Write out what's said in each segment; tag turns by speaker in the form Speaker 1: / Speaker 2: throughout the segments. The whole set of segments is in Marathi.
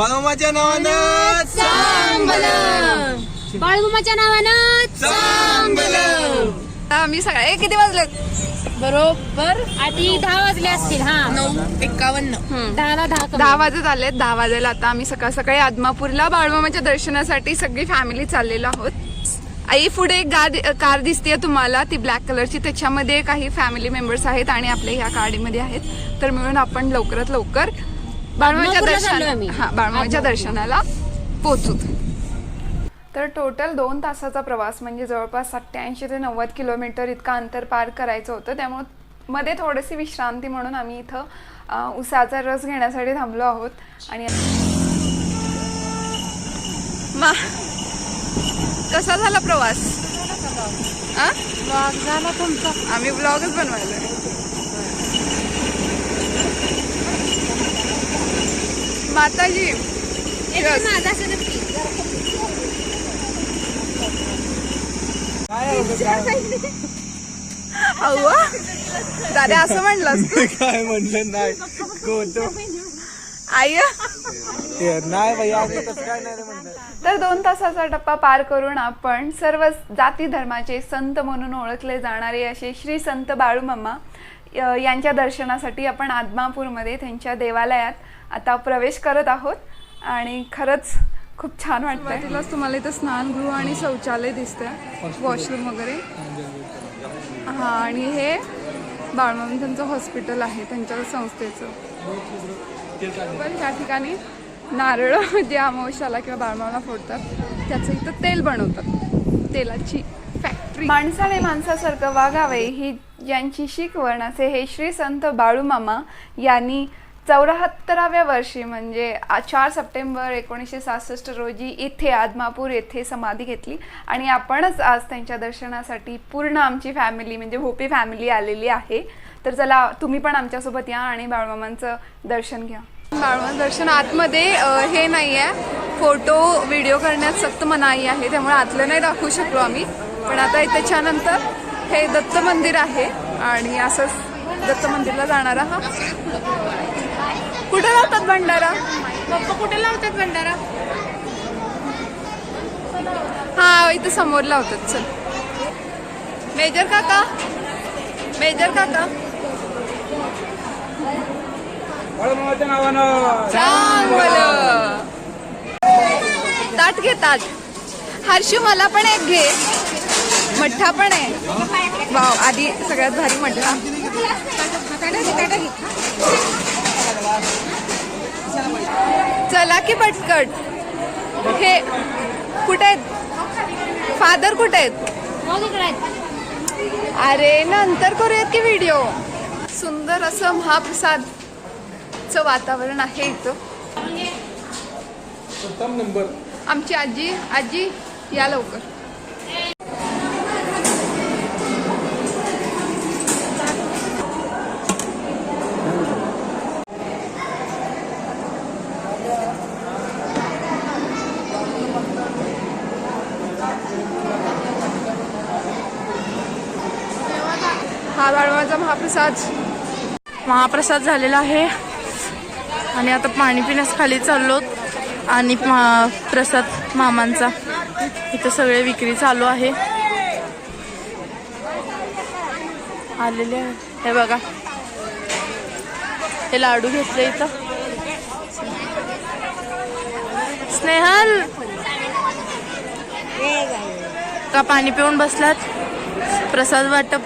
Speaker 1: बाळमाच्या नावानं
Speaker 2: बाळूमाच्या नावानं
Speaker 1: चांगलं.
Speaker 3: आम्ही सगळे ए, किती वाजले
Speaker 2: बरोबर. आधी दहा वाजले असतील हा.
Speaker 4: एकावन्न.
Speaker 2: दहाला दहा.
Speaker 3: दहा वाजत आले दहा वाजायला आता आम्ही सकाळ सकाळी आदमापूरला बाळमामाच्या दर्शनासाठी सगळी फॅमिली चाललेलो आहोत. आई पुढे एक गाड कार दिसते तुम्हाला. ती ब्लॅक कलरची त्याच्यामध्ये काही फॅमिली मेंबर्स आहेत आणि आपल्या ह्या गाडीमध्ये आहेत. तर मिळून आपण लवकरात लवकर बाळमामाच्या
Speaker 2: आदमापूरला चाललोय
Speaker 3: दर्शन
Speaker 2: आम्ही.
Speaker 3: हा बाळमामाच्या दर्शनाला पोहोचू. तर टोटल दोन तासाचा प्रवास म्हणजे जवळपास सत्याऐंशी ते नव्वद किलोमीटर इतका अंतर पार करायचं होतं. त्यामुळे मध्ये थोडीशी विश्रांती म्हणून आम्ही इथं उसाचा रस घेण्यासाठी थांबलो आहोत. आणि मा कसा झाला प्रवास? आ?
Speaker 2: झाला तुमचा.
Speaker 3: आम्ही ब्लॉगच बनवायला माताजी. दादा असं म्हणलं
Speaker 1: काय म्हणलं नाही.
Speaker 3: आई तर दोन तासाचा टप्पा पार करून आपण सर्व जाती धर्माचे संत म्हणून ओळखले जाणारे असे श्री संत बाळूमामा. यांच्या दर्शनासाठी आपण आदमापूरमध्ये त्यांच्या देवालयात आता प्रवेश करत आहोत. आणि खरंच खूप छान वाटतंय. तिलाच तुम्हाला इथं स्नानगृह आणि शौचालय दिसतंय. वॉशरूम वगैरे. हा आणि हे बाळमामा त्यांचं हॉस्पिटल आहे त्यांच्या संस्थेचं. पण या ठिकाणी नारळ जे अमावश्याला किंवा बाळमाला फोडतात त्याचं इथं तेल बनवतात. तेलाची फॅक्टरी माणसाने माणसासारखं वागावे ही यांची शिकवण असे हे श्री संत बाळूमामा यांनी चौऱ्याहत्तराव्या वर्षी म्हणजे चार सप्टेंबर एकोणीसशे सहासष्ट रोजी इथे आदमापूर येथे समाधी घेतली आणि आपणच आज त्यांच्या दर्शनासाठी पूर्ण आमची फॅमिली म्हणजे भोपी फॅमिली आलेली आहे. तर चला तुम्ही पण आमच्यासोबत या आणि बाळूमामांचं दर्शन घ्या. बाळूमा दर्शन आतमध्ये हे नाही आहे फोटो व्हिडिओ करण्यात सक्त मनाई आहे त्यामुळे आतलं नाही दाखवू शकलो आम्ही. पण आता त्याच्यानंतर हे दत्त मंदिर आहे आणि असंच दत्त मंदिरला जाणारा हा. कुठे जातात भंडारा?
Speaker 2: पप्पा कुठे लावतात भंडारा?
Speaker 3: हा इथं समोर लावतात चल. मेजर काका? मेजर काका? ताट घे ताट. हर्षू मला पण एक घे. मठ्ठा पण आहे. वाव आधी सगळ्यात भारी मठ्ठा. चला की पटकट हे कुठे आहेत? फादर कुठे आहेत. अरे नंतर करूयात की व्हिडिओ सुंदर असं महाप्रसादचं वातावरण आहे इथं. आमची आजी आजी या लवकर. हा महाप्रसाद.
Speaker 4: महाप्रसाद झालेला आहे. आणि आता पाणी पिण्यास खाली चाललो आणि मा- प्रसाद मामांचा. इथं सगळे विक्री चालू आहे. आलेले आहे. हे बघा. हे लाडू घेतले इथं. स्नेहल! का पाणी पिऊन बसलात? प्रसाद वाटप.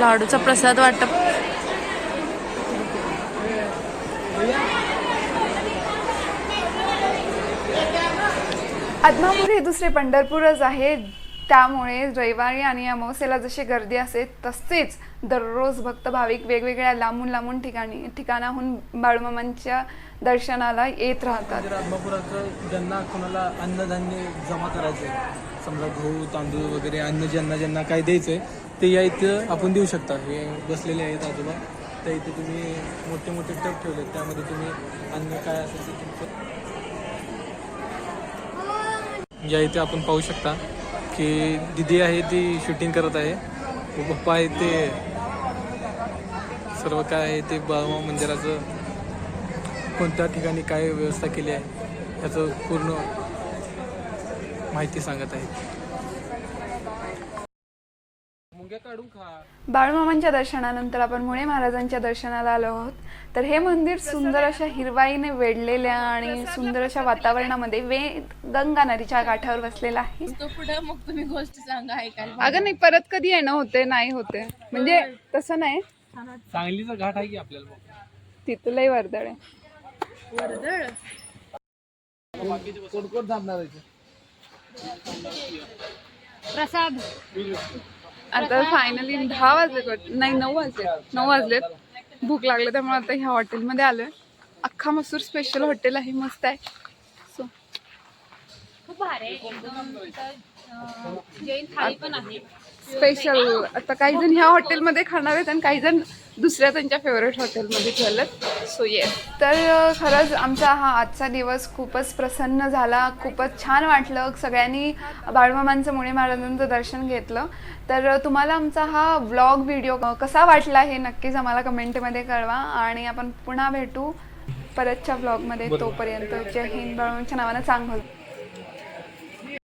Speaker 4: लाडूचा प्रसाद वाटप.
Speaker 3: आदमापूर हे दुसरे पंढरपूरच आहे. त्यामुळे रविवारी आणि अमावस्येला जशी गर्दी असते तसेच दररोज भक्त भाविक वेगवेगळ्या लांबून लांबून ठिकाणी ठिकाणाहून बाळूमामांच्या दर्शनाला येत राहतात.
Speaker 5: आत्मापुराचं ज्यांना कोणाला अन्नधान्य जमा करायचं समजा गहू तांदूळ वगैरे अन्न ज्यांना ज्यांना काय द्यायचं आहे ते या इथं आपण देऊ शकता. हे बसलेले आहेत आजोबा. त्या इथे तुम्ही मोठे मोठे टप ठेवले त्यामध्ये तुम्ही अन्न काय असेल ते तुमचं या इथे आपण पाहू शकता की दिदी आहे ती शूटिंग करत आहे. व पप्पा आहे ते सर्व काय आहे ते बाबा मंदिराचं कोणत्या ठिकाणी काय व्यवस्था केली आहे याचं पूर्ण माहिती सांगत आहे मुंग्या काढून खा.
Speaker 3: बाळूमामांच्या दर्शनानंतर आपण मुळे महाराजांच्या दर्शनाला आलो आहोत. तर हे मंदिर सुंदर अशा हिरवाईने वेढलेल्या आणि सुंदर अशा वातावरणामध्ये वे गंगा नदीच्या काठावर बसलेला आहे.
Speaker 4: तो पुढे मग तुम्ही गोष्ट सांगा ऐकायला
Speaker 3: अगं नाही परत कधी येणं होते नाही होते. म्हणजे तसं नाही.
Speaker 5: सांगलीचा घाट आहे की आपल्याला मग
Speaker 3: तिथलंही वर्दळ आहे.
Speaker 4: वर्दळ?
Speaker 2: प्रसाद.
Speaker 3: आता फायनली दहा वाजले नाही नऊ वाजले. नऊ वाजलेत. भूक लागले त्यामुळे आता ह्या हॉटेलमध्ये आलोय. अख्खा मसूर स्पेशल हॉटेल आहे मस्त आहे. सो
Speaker 2: खूप भारी आहे. जैन थाळी पण आहे.
Speaker 3: स्पेशल आता काही जण ह्या हॉटेलमध्ये खाणार आहेत आणि काही जण दुसऱ्या त्यांच्या फेवरेट हॉटेलमध्ये झालेत सो येस तर खरंच आमचा हा आजचा दिवस खूपच प्रसन्न झाला. खूपच छान वाटलं. सगळ्यांनी बाळूमामांचं मुळे महाराजांचं दर्शन घेतलं. तर तुम्हाला आमचा हा व्लॉग व्हिडिओ कसा वाटला हे नक्कीच आम्हाला कमेंटमध्ये कळवा. आणि आपण पुन्हा भेटू परतच्या व्लॉगमध्ये तोपर्यंत जय हिंद. बाळूमांच्या नावानं चांगलं.